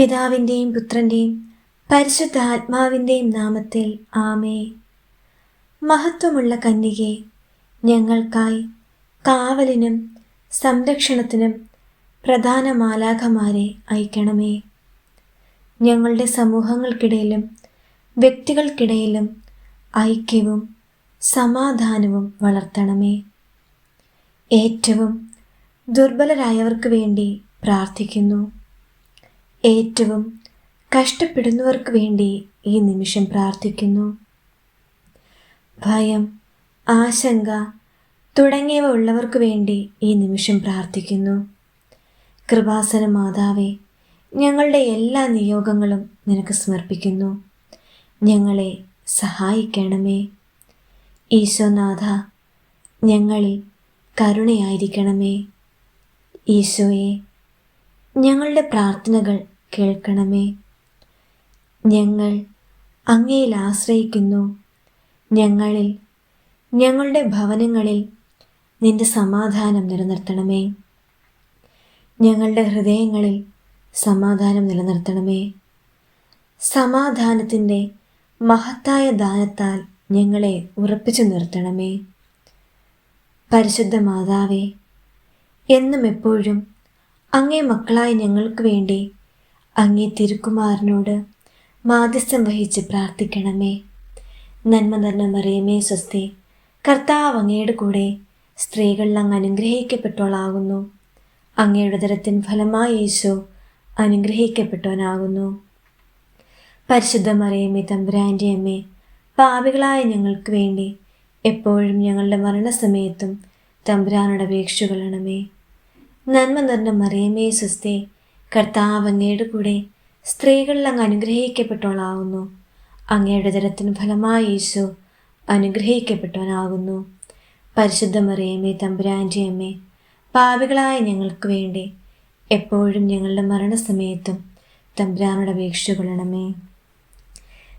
പിതാവിന്റെയും പുത്രന്റെയും പരിശുദ്ധാത്മാവിന്റെയും നാമത്തിൽ ആമേ മഹത്വമുള്ള കന്യകെ ഞങ്ങൾക്കായി കാവലിനും സംരക്ഷണത്തിനും പ്രധാന മാലാഖമാരെ അയക്കണമേ. ഞങ്ങളുടെ സമൂഹങ്ങൾക്കിടയിലും വ്യക്തികൾക്കിടയിലും ഐക്യവും സമാധാനവും വളർത്തണമേ. ഏറ്റവും ദുർബലരായവർക്ക് വേണ്ടി പ്രാർത്ഥിക്കുന്നു. ഏറ്റവും കഷ്ടപ്പെടുന്നവർക്ക് വേണ്ടി ഈ നിമിഷം പ്രാർത്ഥിക്കുന്നു. ഭയം ആശങ്ക തുടങ്ങിയവ ഉള്ളവർക്ക് വേണ്ടി ഈ നിമിഷം പ്രാർത്ഥിക്കുന്നു. കൃപാസന മാതാവേ ഞങ്ങളുടെ എല്ലാ നിയോഗങ്ങളും നിനക്ക് സമർപ്പിക്കുന്നു. ഞങ്ങളെ സഹായിക്കണമേ. ഈശോനാഥ ഞങ്ങളിൽ കരുണയായിരിക്കണമേ. ഈശോയെ ഞങ്ങളുടെ പ്രാർത്ഥനകൾ കേൾക്കണമേ. ഞങ്ങൾ അങ്ങയിൽ ആശ്രയിക്കുന്നു. ഞങ്ങളിൽ ഞങ്ങളുടെ ഭവനങ്ങളിൽ നിന്റെ സമാധാനം നിലനിർത്തണമേ. ഞങ്ങളുടെ ഹൃദയങ്ങളിൽ സമാധാനം നിലനിർത്തണമേ. സമാധാനത്തിന്റെ മഹത്തായ ദാനത്താൽ ഞങ്ങളെ ഉറപ്പിച്ചു നിർത്തണമേ. പരിശുദ്ധ മാതാവേ എന്നും എപ്പോഴും അങ്ങേ മക്കളായ ഞങ്ങൾക്ക് വേണ്ടി അങ്ങേ തിരുക്കുമാറിനോട് മാധ്യസ്ഥം വഹിച്ച് പ്രാർത്ഥിക്കണമേ. നന്മ നിറഞ്ഞ മറിയമേ സ്വസ്തി കർത്താവ് അങ്ങയുടെ കൂടെ സ്ത്രീകളിൽ അങ്ങ് അനുഗ്രഹിക്കപ്പെട്ടോളാകുന്നു അങ്ങയുടെ തരത്തിൻ ഫലമായി യേശു അനുഗ്രഹിക്കപ്പെട്ടവനാകുന്നു. പരിശുദ്ധ മറിയമ്മേ തമ്പുരാന്റെ അമ്മേ പാപികളായ ഞങ്ങൾക്ക് വേണ്ടി എപ്പോഴും ഞങ്ങളുടെ മരണസമയത്തും തമ്പുരാനുടെ അപേക്ഷകളണമേ നന്മ നിറഞ്ഞ മറിയമേ സ്വസ്തി കർത്താവ് അങ്ങയുടെ കൂടെ സ്ത്രീകളിൽ അങ്ങ് അനുഗ്രഹിക്കപ്പെട്ടവളാകുന്നു. അങ്ങയുടെ തരത്തിന് ഫലമായി യേശു അനുഗ്രഹിക്കപ്പെട്ടവനാകുന്നു. പരിശുദ്ധമറിയമ്മേ തമ്പുരാന്റെ അമ്മേ പാപികളായ ഞങ്ങൾക്ക് വേണ്ടി എപ്പോഴും ഞങ്ങളുടെ മരണസമയത്തും തമ്പുരാനോട് അപേക്ഷ കൊള്ളണമേ.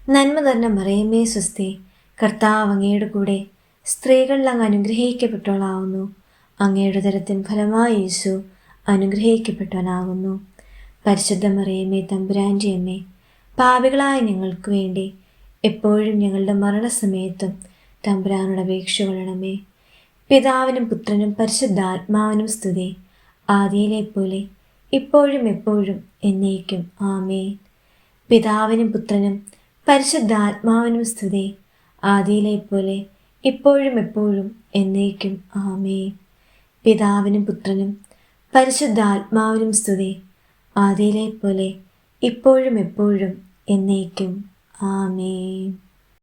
നന്മ തന്നെ മറിയമ്മേ സ്വസ്തി കർത്താവ് അങ്ങയുടെ കൂടെ സ്ത്രീകളിൽ അങ്ങ് അനുഗ്രഹിക്കപ്പെട്ടവളാവുന്നു അങ്ങയുടെ തരത്തിൻ ഫലമായി യേശു അനുഗ്രഹിക്കപ്പെട്ടവനാകുന്നു. പരിശുദ്ധ മറിയമ്മേ തമ്പുരാന്റെ അമ്മേ പാപികളായ ഞങ്ങൾക്ക് വേണ്ടി എപ്പോഴും ഞങ്ങളുടെ മരണസമയത്തും തമ്പുരാനോട് അപേക്ഷ കൊള്ളണമേ. പിതാവിനും പുത്രനും പരിശുദ്ധാത്മാവിനും സ്തുതി. ആദിയിലെ പോലെ ഇപ്പോഴും എപ്പോഴും എന്നേക്കും. ആമേ പിതാവിനും പുത്രനും പരിശുദ്ധാത്മാവിനും സ്തുതി. ആദിയിലെ പോലെ ഇപ്പോഴും എപ്പോഴും എന്നേക്കും. ആമേ പിതാവിനും പുത്രനും പരിശുദ്ധാത്മാവിനും സ്തുതി. ആദിയിലെ പോലെ ഇപ്പോഴും എപ്പോഴും എന്നേക്കും. ആമേ